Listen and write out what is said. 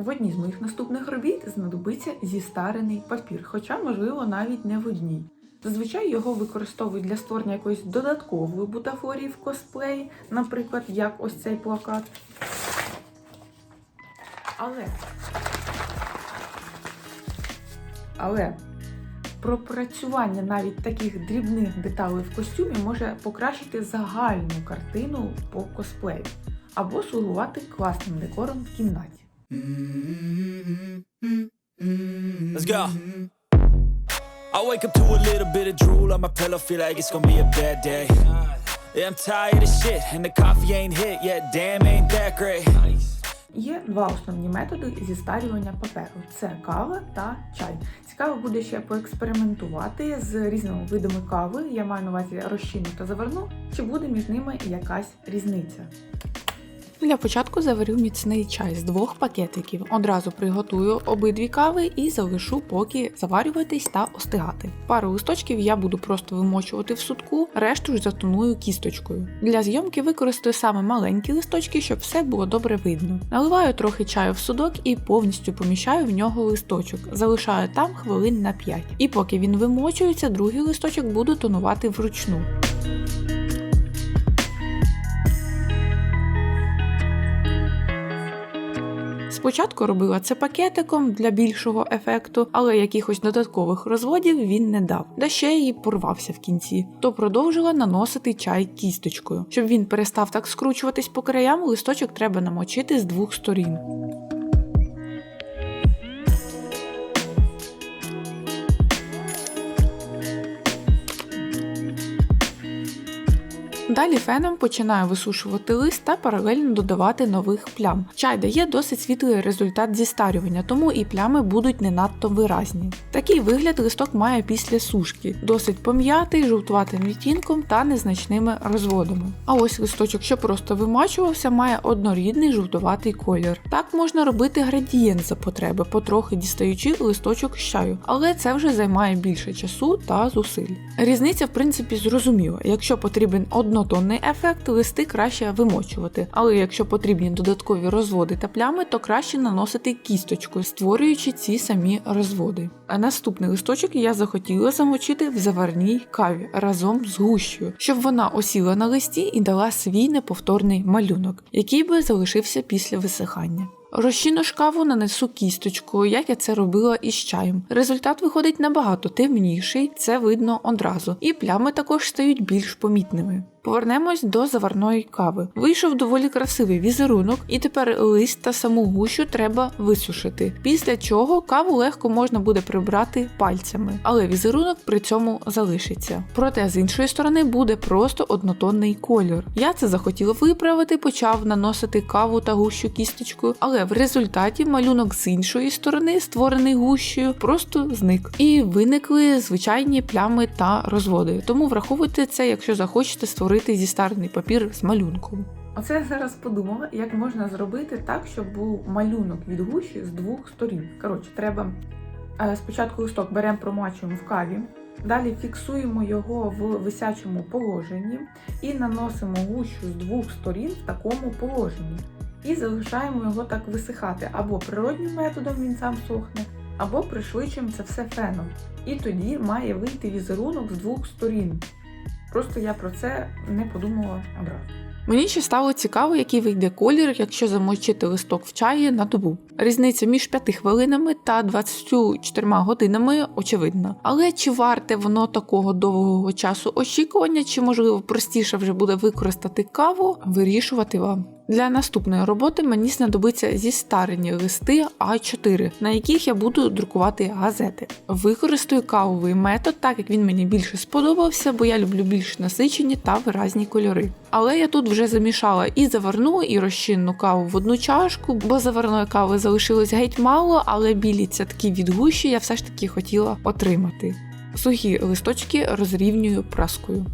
В одній з моїх наступних робіт знадобиться зістарений папір, хоча, можливо, навіть не в одній. Зазвичай його використовують для створення якоїсь додаткової бутафорії в косплеї, наприклад, як ось цей плакат. Але. Але пропрацювання навіть таких дрібних деталей в костюмі може покращити загальну картину по косплею або слугувати класним декором в кімнаті. Let's go. I wake up to a little bit of drool on my pillow, feel like it's gonna be a bad day. Yeah, I'm tired of shit, and the coffee ain't hit yet. Damn, ain't that great. Є два основні методи зістарювання паперу: це кава та чай. Цікаво буде ще поекспериментувати з різними видами кави. Я маю на увазі розчинну та заварну, чи буде між ними якась різниця. Для початку заварю міцний чай з двох пакетиків. Одразу приготую обидві кави і залишу поки заварюватись та остигати. Пару листочків я буду просто вимочувати в сутку, решту ж затоную кісточкою. Для зйомки використаю саме маленькі листочки, щоб все було добре видно. Наливаю трохи чаю в судок і повністю поміщаю в нього листочок. Залишаю там хвилин на 5. І поки він вимочується, другий листочок буду тонувати вручну. Спочатку робила це пакетиком для більшого ефекту, але якихось додаткових розводів він не дав, да ще й порвався в кінці. То продовжила наносити чай кісточкою. Щоб він перестав так скручуватись по краям, листочок треба намочити з двох сторін. Далі феном починаю висушувати лист та паралельно додавати нових плям. Чай дає досить світлий результат зістарювання, тому і плями будуть не надто виразні. Такий вигляд листок має після сушки, досить пом'ятий, жовтуватим відтінком та незначними розводами. А ось листочок, що просто вимачувався, має однорідний жовтуватий колір. Так можна робити градієнт за потреби, потрохи дістаючи листочок з чаю, але це вже займає більше часу та зусиль. Різниця, в принципі, зрозуміла. Якщо потрібен однотонний ефект, листи краще вимочувати. Але якщо потрібні додаткові розводи та плями, то краще наносити кісточкою, створюючи ці самі розводи. А наступний листочок я захотіла замочити в заварній каві разом з гущею, щоб вона осіла на листі і дала свій неповторний малюнок, який би залишився після висихання. Розчину ж каву нанесу кісточкою, як я це робила із чаєм. Результат виходить набагато темніший, це видно одразу, і плями також стають більш помітними. Повернемось до заварної кави. Вийшов доволі красивий візерунок, і тепер лист та саму гущу треба висушити. Після чого каву легко можна буде прибрати пальцями, але візерунок при цьому залишиться. Проте з іншої сторони буде просто однотонний колір. Я це захотіла виправити, почав наносити каву та гущу кісточкою, але в результаті малюнок з іншої сторони, створений гущею, просто зник. І виникли звичайні плями та розводи. Тому враховуйте це, якщо захочете створити зістарений папір з малюнком. Оце я зараз подумала, як можна зробити так, щоб був малюнок від гущі з двох сторін. Коротше, треба е, спочатку листок беремо, промачуємо в каві, далі фіксуємо його в висячому положенні і наносимо гущу з двох сторін в такому положенні. І залишаємо його так висихати. Або природнім методом він сам сохне, або пришвидшуємо це все феном. І тоді має вийти візерунок з двох сторін. Просто я про це не подумала одразу. Мені ще стало цікаво, який вийде колір, якщо замочити листок в чаї на добу. Різниця між 5 хвилинами та 24 годинами очевидна. Але чи варте воно такого довгого часу очікування, чи можливо простіше вже буде використати каву, вирішувати вам. Для наступної роботи мені знадобиться зістарені листи А4, на яких я буду друкувати газети. Використаю кавовий метод, так як він мені більше сподобався, бо я люблю більш насичені та виразні кольори. Але я тут вже замішала і заварну, і розчинну каву в одну чашку, бо заварної кави залишилось геть мало, але білі цятки від гущі я все ж таки хотіла отримати. Сухі листочки розрівнюю праскою.